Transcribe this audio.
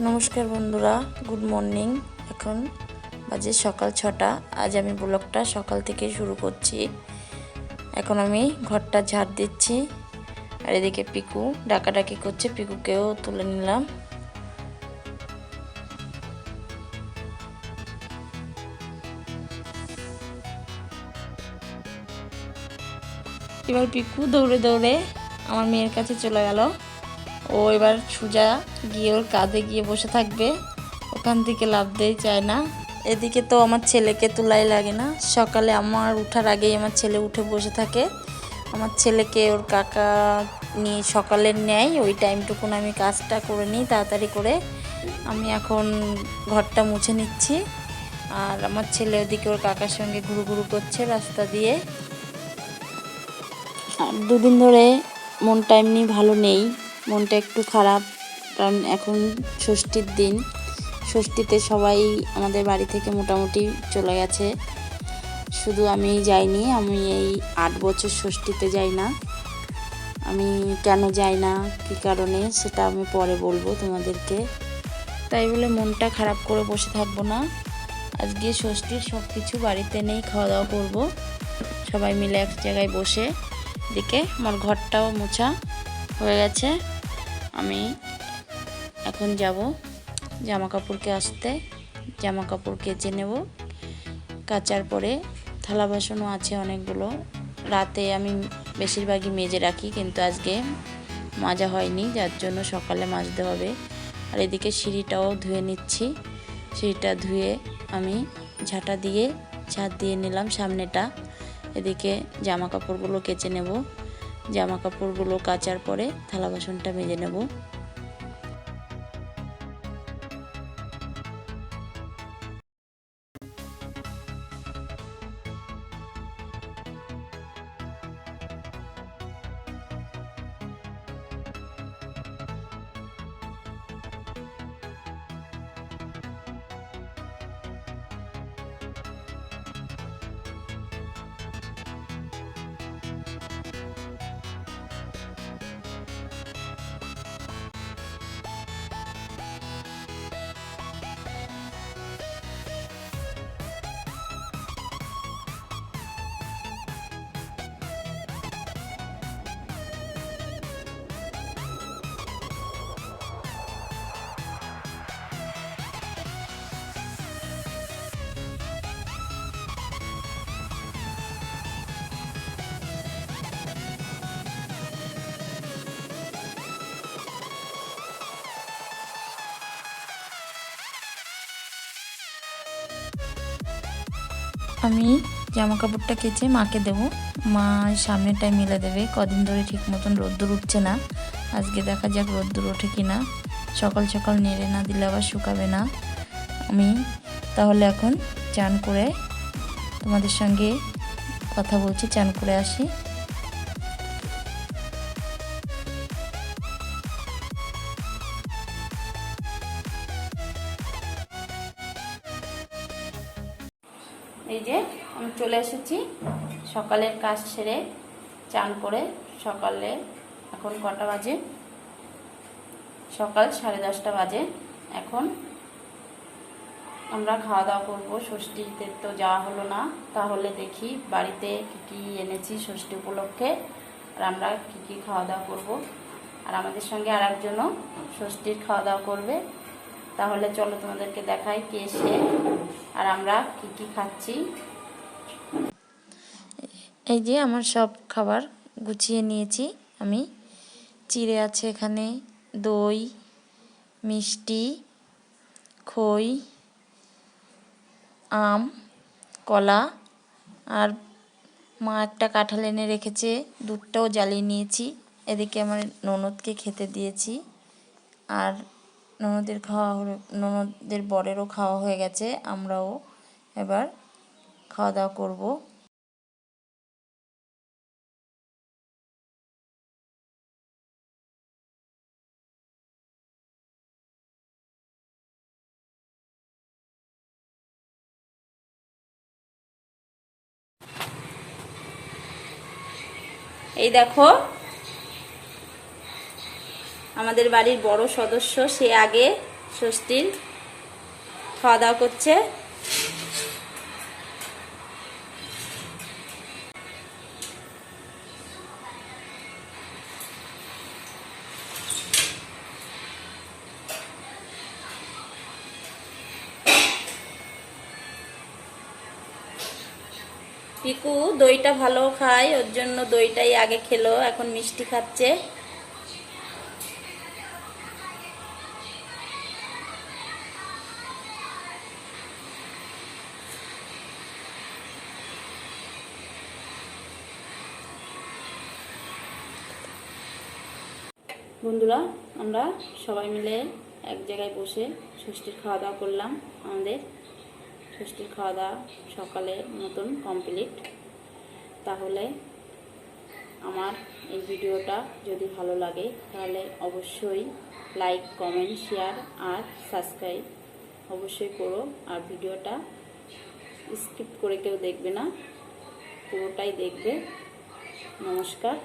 নমস্কার বন্ধুরা, good morning. এখন বাজে সকাল ছটা। আজ আমি ব্লগটা সকাল থেকে শুরু করছি। এখন আমি ঘরটা ঝাড় দিচ্ছি। আর এদিকে পিকু ডাকাডাকি করছে। পিকুকেও তুলে নিলাম। এবার পিকু দৌড়ে দৌড়ে আমার মেয়ের কাছে চলে গেল। ও এবার সোজা গিয়ে ওর কাঁধে গিয়ে বসে থাকবে। ওখান থেকে লাভতেই চায় না। এদিকে তো আমার ছেলেকে তোলাই লাগে না। সকালে আমার উঠার আগেই আমার ছেলে উঠে বসে থাকে। আমার ছেলেকে ওর কাকা নিয়ে সকালের নেয়। ওই টাইমটুকুন আমি কাজটা করে নিই তাড়াতাড়ি করে। আমি এখন ঘরটা মুছে নিচ্ছি। আর আমার ছেলে ওদিকে ওর কাকার সঙ্গে ঘুরু ঘুরু করছে রাস্তা দিয়ে। আর দুদিন ধরে মনটা এমনি ভালো নেই। মনটা একটু খারাপ। কারণ এখন ষষ্ঠীর দিন। ষষ্ঠীতে সবাই আমাদের বাড়ি থেকে মোটামুটি চলে গেছে। শুধু আমি যাইনি, আমি এই আট বছর ষষ্ঠীতে যাই না। আমি কেন যাই না, কী কারণে, সেটা আমি পরে বলব তোমাদেরকে। তাই বলে মনটা খারাপ করে বসে থাকব না। আজকে ষষ্ঠীর সব কিছু বাড়িতে নেই খাওয়া দাওয়া করব। সবাই মিলে এক জায়গায় বসে দিকে আমার ঘরটাও মোছা হয়ে গেছে। আমি এখন যাব জামা কাপড়কে আসতে জামা কাপড় কেচে নেব। কাচার পরে থালা বাসনও আছে অনেকগুলো। রাতে আমি বেশিরভাগই মেজে রাখি, কিন্তু আজকে মাজা হয়নি, যার জন্য সকালে মাজতে হবে। আর এদিকে সিঁড়িটাও ধুয়ে নিচ্ছি। সিঁড়িটা ধুয়ে আমি ঝাঁটা দিয়ে, ঝাঁট দিয়ে নিলাম সামনেটা। এদিকে জামা কাপড়গুলো কেচে নেব। জামা কাপড়গুলো কাচার পরে থালা বাসনটা মেজে নেব। আমি জামা কাপড়টা কেচে মাকে দেবো। মা সামনেটায় মিলে দেবে, কদিন ধরে ঠিক মতন রোদ্দুর উঠছে না। আজকে দেখা যাক রোদ্দুর ওঠে কি না সকাল সকাল নেড়ে না দিলে আবার শুকাবে না। আমি তাহলে এখন চান করে তোমাদের সঙ্গে কথা বলছি, চান করে আসি। এই যে আমি চলে এসেছি। সকালের কাজ সেরে চান করে সকালে এখন কটা বাজে? সকাল সাড়ে দশটা বাজে। এখন আমরা খাওয়া দাওয়া করব। ষষ্ঠীতে তো যাওয়া হলো না। তাহলে দেখি বাড়িতে কী কী এনেছি ষষ্ঠী উপলক্ষে। আর আমরা কী কী খাওয়া দাওয়া করব। আর আমাদের সঙ্গে আর একজনও ষষ্ঠীর খাওয়া দাওয়া করবে। তাহলে চলো তোমাদেরকে দেখাই কে সে আর আমরা কি কি খাচ্ছি। এই যে আমার সব খাবার গুছিয়ে নিয়েছি আমি। চিড়ে আছে এখানে, দই, মিষ্টি, খই, আম, কলা আর মা একটা কাঁঠাল এনে রেখেছে, দুধটাও জ্বালিয়ে নিয়েছি। এদিকে আমার ননদকে খেতে দিয়েছি। আর ননদের খাওয়া হলো, ননদের বরেরও খাওয়া হয়ে গেছে, আমরাও এবার খাওয়া দাওয়া করব। এই দেখো আমাদের বাড়ির বড় সদস্য, সে আগে ষষ্ঠীর খাওয়া দাওয়া করছে। পিকু দইটা ভালো খায়, ওর জন্য দইটাই আগে খেলো, এখন মিষ্টি খাচ্ছে। বন্ধুরা, আমরা সবাই মিলে এক জায়গায় বসে ষষ্ঠীর খাওয়া দাওয়া করলাম আমাদের। ষষ্ঠীর খাওয়া দাওয়া সকালের মতন কমপ্লিট তাহলে আমার এই ভিডিওটা যদি ভালো লাগে, তাহলে অবশ্যই লাইক কমেন্ট শেয়ার আর সাবস্ক্রাইব অবশ্যই করো। আর ভিডিওটা স্কিপ করে কেউ দেখবে না, পুরোটাই দেখবে। নমস্কার।